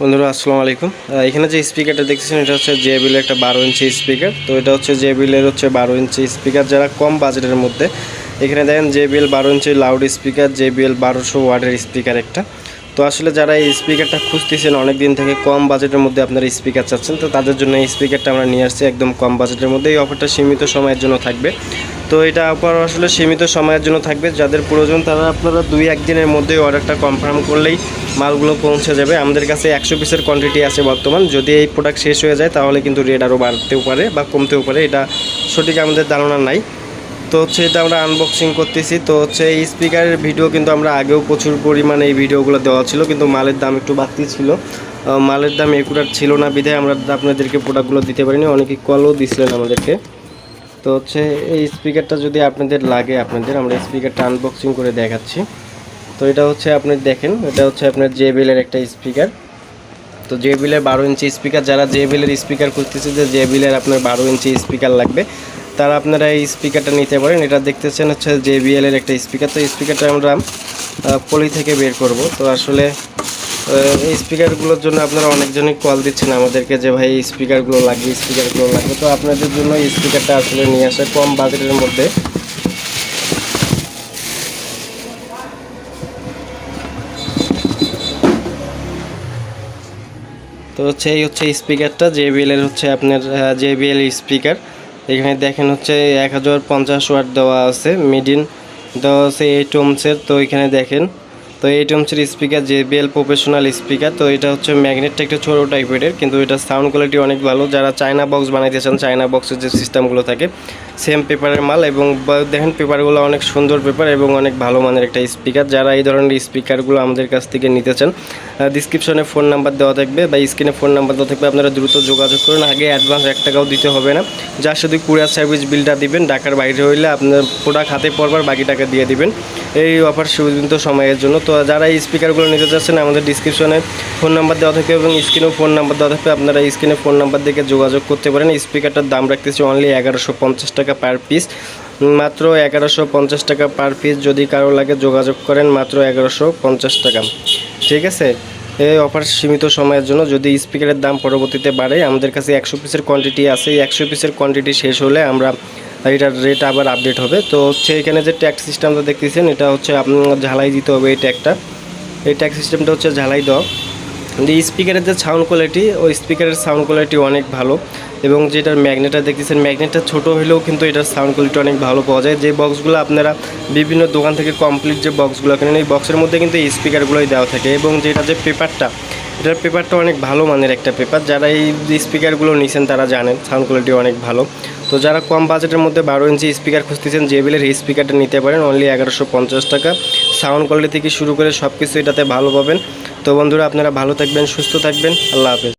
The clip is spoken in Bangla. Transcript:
বন্ধুরা, আসসালামু আলাইকুম। এখানে যে স্পিকারটা দেখতেছেন, এটা হচ্ছে জেবিলের একটা বারো ইঞ্চি স্পিকার তো এটা হচ্ছে জেবিলের হচ্ছে বারো ইঞ্চি স্পিকার যারা কম বাজেটের মধ্যে, এখানে দেখেন জেবিএল বারো ইঞ্চি লাউড স্পিকার জেবিএল বারোশো ওয়ার্ডের স্পিকার একটা। তো আসলে যারা এই স্পিকারটা খুঁজতেছেন অনেক দিন থেকে কম বাজেটের মধ্যে আপনারা স্পিকার চাচ্ছেন, তো তাদের জন্য এই স্পিকারটা আমরা নিয়ে আসছি একদম কম বাজেটের মধ্যে। এই অফারটা সীমিত সময়ের জন্য থাকবে। তো এটা অফার আসলে সীমিত সময়ের জন্য থাকবে। যাদের প্রয়োজন, তারা আপনারা দুই একদিনের মধ্যে অর্ডারটা কনফার্ম করলেই মালগুলো পৌঁছে যাবে। আমাদের কাছে একশো পিসের কোয়ান্টিটি আছে বর্তমান। যদি এই প্রোডাক্ট শেষ হয়ে যায়, তাহলে কিন্তু রেট আরও বাড়তেও পারে বা কমতেও পারে। এটা সঠিক আমাদের ধারণা নাই। তো হচ্ছে এটা আমরা আনবক্সিং করতেছি। তো হচ্ছে এই স্পিকারের ভিডিও কিন্তু আমরা আগেও প্রচুর পরিমাণে এই ভিডিওগুলো দেওয়া ছিল, কিন্তু মালের দাম একটু বাড়তি ছিল। মালের দাম একুটার ছিল না। বিধায় আমরা আপনাদেরকে প্রোডাক্টগুলো দিতে পারিনি। অনেকে কলও দিছিলেন আমাদেরকে। তো হচ্ছে এই স্পিকারটা যদি আপনাদের লাগে, আপনাদের, আমরা স্পিকারটা আনবক্সিং করে দেখাচ্ছি। তো এটা হচ্ছে আপনি দেখেন, এটা হচ্ছে আপনার জেবিলের একটা স্পিকার তো জেবিলের বারো ইঞ্চি স্পিকার যারা জেবিলের স্পিকার খুঁজতেছে যে জেবিলের আপনার বারো ইঞ্চি স্পিকার লাগবে, তারা আপনারা এই স্পিকারটা নিতে পারেন। এটা দেখতেছেন হচ্ছে জেবিএল এর একটা স্পিকার তো স্পিকারটা আমরা পলি থেকে বের করব। তো আসলে এই স্পিকারগুলোর জন্য আপনারা অনেকজনই কল দিচ্ছেন আমাদেরকে যে, ভাই, এই স্পিকারগুলো লাগবে স্পিকারগুলো লাগবে। তো আপনাদের জন্য এই স্পিকারটা আসলে নিয়ে আসা কম বাজেটের মধ্যে। তো হচ্ছে, এই হচ্ছে স্পিকারটা এর হচ্ছে আপনার জে জেবিএল স্পিকার এখানে দেখেন হচ্ছে, এক হাজার পঞ্চাশ ওয়াট দেওয়া আছে মিডিন দেওয়া আছে এইট ওমসের তো এখানে দেখেন তো এইট হচ্ছে স্পিকার জেবিএল প্রফেশনাল স্পিকার তো এটা হচ্ছে ম্যাগনেটটা একটু ছোটো টাইপের, কিন্তু এটা সাউন্ড কোয়ালিটি অনেক ভালো। যারা চায়না বক্স বানাইতে চান চায়না বক্সের যে সিস্টেমগুলো থাকে সেম পেপারের মাল এবং দেখেন পেপারগুলো অনেক সুন্দর পেপার এবং অনেক ভালো মানের একটা স্পিকার যারা এই ধরনের স্পিকারগুলো আমাদের কাছ থেকে নিতে চান ডিসক্রিপশনে ফোন নাম্বার দেওয়া থাকবে বা স্ক্রিনে ফোন নাম্বার দেওয়া থাকবে, আপনারা দ্রুত যোগাযোগ করুন। আগে অ্যাডভান্স এক টাকাও দিতে হবে না। যা শুধু কুরিয়ার সার্ভিস বিলটা দিবেন, ঢাকার বাইরে হইলে আপনার প্রোডাক্ট হাতে পড়বার বাকি টাকা দিয়ে দিবেন। এই অফার সীমিত সময়ের জন্য। তো যারা এই স্পিকারগুলো নিতে চাচ্ছেন, আমাদের ডিসক্রিপশনে ফোন নাম্বার দেওয়া থাকবে এবং স্ক্রিনেও ফোন নাম্বার দেওয়া থাকবে। আপনারা স্ক্রিনে ফোন নাম্বার দেখে যোগাযোগ করতে পারেন। স্পিকারটার দাম রাখতেছি অনলি এগারোশো পঞ্চাশ টাকা পার পিস মাত্র এগারোশো পঞ্চাশ টাকা পার পিস যদি কারও লাগে যোগাযোগ করেন, মাত্র এগারোশো পঞ্চাশ টাকা। ঠিক আছে? এই অফার সীমিত সময়ের জন্য যদি স্পিকারের দাম পরবর্তীতে বাড়ে, আমাদের কাছে একশো পিসের কোয়ান্টিটি আছে। এই একশো পিসের কোয়ান্টিটি শেষ হলে আমরা এটার রেট আবার আপডেট হবে। তো হচ্ছে এখানে যে ট্যাক্স সিস্টেমটা দেখতেছেন, এটা হচ্ছে আপনার ঝালাই দিতে হবে এই ট্যাগটা এই ট্যাক্স সিস্টেমটা হচ্ছে ঝালাই দেওয়া। যে স্পিকারের যে সাউন্ড কোয়ালিটি ওই স্পিকারের সাউন্ড কোয়ালিটি অনেক ভালো। এবং যেটার ম্যাগনেটটা দেখতেছেন ম্যাগনেটটা ছোট হলেও কিন্তু এটার সাউন্ড কোয়ালিটি অনেক ভালো পাওয়া যায়। যে বক্সগুলো আপনারা বিভিন্ন দোকান থেকে কমপ্লিট যে বক্সগুলো কেনেন, এই বক্সের মধ্যে কিন্তু এই স্পিকারগুলোই দেওয়া থাকে। এবং যেটা যে পেপারটা এটার পেপারটা অনেক ভালো মানের একটা পেপার যারা এই স্পিকারগুলো নিছেন, তারা জানেন সাউন্ড কোয়ালিটি অনেক ভালো। তো যারা কম বাজেটের মধ্যে বারো ইঞ্চি স্পিকার খুঁজতেছেন জেবিলের এই স্পিকারটা নিতে পারেন অনলি এগারোশো পঞ্চাশ টাকা। সাউন্ড কোয়ালিটি থেকে শুরু করে সব কিছু এটাতে ভালো পাবেন। তো বন্ধুরা, আপনারা ভালো থাকবেন, সুস্থ থাকবেন। আল্লাহ হাফেজ।